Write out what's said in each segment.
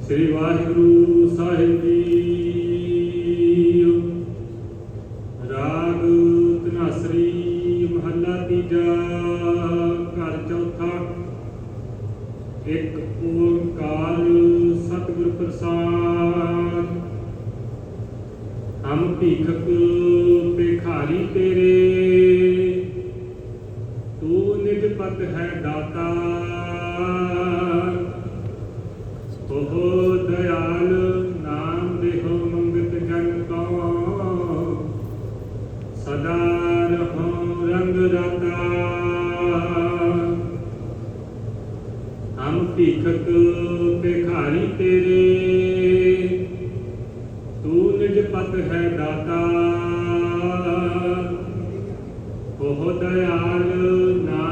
ਸ੍ਰੀ ਵਾਹਿਗੁਰੂ ਸਾਹਿਬ ਜੀ। ਰਾਗ ਤਨਾਸਰੀ ਮਹੱਲਾ ਤੀਜਾ, ਘਰ ਚੌਥਾ। ਇੱਕ ਓੰਕਾਰ ਸਤਿਗੁਰ ਪ੍ਰਸਾਦ। ਹਮ ਭੀਖਕ ਸਦਾ ਰਹੋ ਰੰਗ ਰਾਤਾ ਹਮ ਭੀਖਕ ਭਿਖਾਰੀ ਤੇਰੇ ਤੂੰ ਨਿਜ ਪਤ ਹੈ ਦਾਤਾ ਉਹ ਦਇਆਲ ਨਾ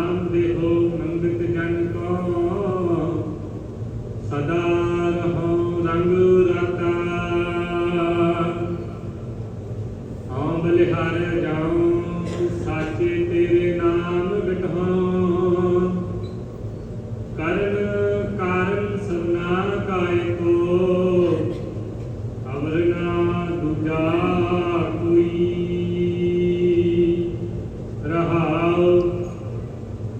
ਨਾ ਕੋਈ। ਰਹਾਉ,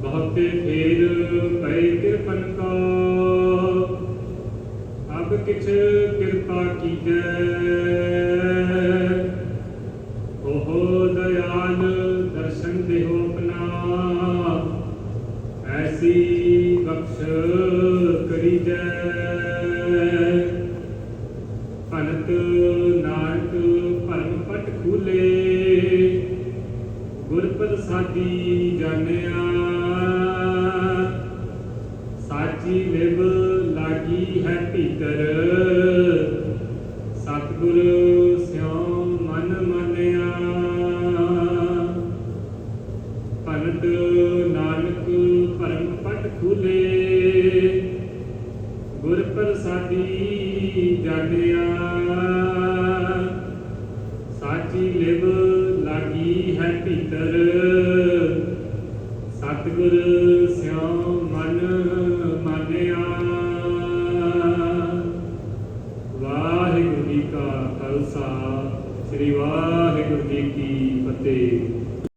ਬਹੁਤੇ ਫੇਰ ਪਏ ਕਿਰਪਨ ਕੋ ਅਬ ਕਿਛ ਕਿਰਪਾ ਕੀਜੈ। ਉਹ ਦਇਆਲ ਦਰਸ਼ਨ ਦੇਹੋ ਆਪਣਾ ਐਸੀ ਬਖਸ਼ ਪਟ ਖੂਲੇ ਗੁਰ ਪ੍ਰਸਾਦੀ ਜਾਣਿਆ। ਸਾਚੀ ਲਿਵ ਲਾਗੀ ਹੈ ਭੀਤਰ। ਸਤਿਗੁਰ ਸਿਉ ਮਨ ਮੰਨਿਆ। ਭਨਤ ਨਾਨਕ ਭਰਮ ਪਟ ਖੁਲੇ। ਗੁਰ ਪ੍ਰਸਾਦੀ ਜਾਣਿਆ। ਸਾਚੀ ਲਿਵ ਲਾਗੀ ਹੈ ਭੀਤਰ? ਸਤਿਗੁਰ ਸਿਉ ਮਨ ਮਾਨਿਆ। ਵਾਹਿਗੁਰੂ ਜੀ ਕਾ ਖਾਲਸਾ, ਸ੍ਰੀ ਵਾਹਿਗੁਰੂ ਜੀ ਕੀ ਫਤਿਹ।